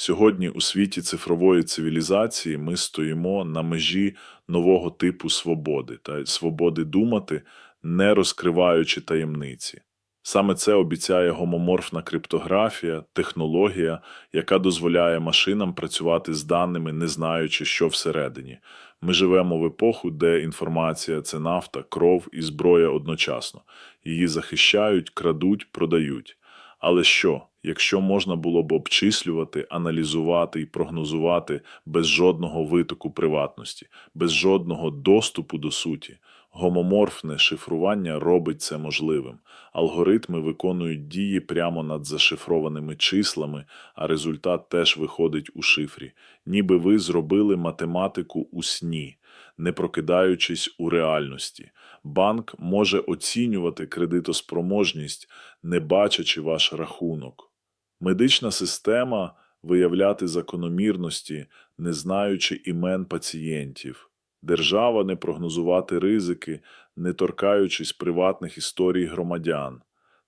Сьогодні у світі цифрової цивілізації ми стоїмо на межі нового типу свободи та свободи думати, не розкриваючи таємниці. Саме це обіцяє гомоморфна криптографія, технологія, яка дозволяє машинам працювати з даними, не знаючи, що всередині. Ми живемо в епоху, де інформація це нафта, кров і зброя одночасно. Її захищають, крадуть, продають. Але що, якщо можна було б обчислювати, аналізувати і прогнозувати без жодного витоку приватності, без жодного доступу до суті? Гомоморфне шифрування робить це можливим. Алгоритми виконують дії прямо над зашифрованими числами, а результат теж виходить у шифрі. Ніби ви зробили математику у сні, не прокидаючись у реальності. Банк може оцінювати кредитоспроможність, не бачачи ваш рахунок. Медична система виявляти закономірності, не знаючи імен пацієнтів. Держава не прогнозувати ризики, не торкаючись приватних історій громадян.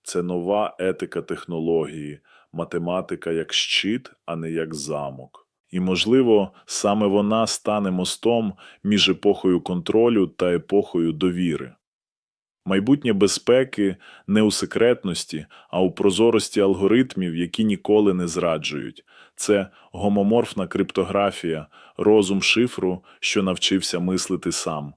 Це нова етика технології, математика як щит, а не як замок. І, можливо, саме вона стане мостом між епохою контролю та епохою довіри. Майбутнє безпеки не у секретності, а у прозорості алгоритмів, які ніколи не зраджують. Це гомоморфна криптографія, розум шифру, що навчився мислити сам.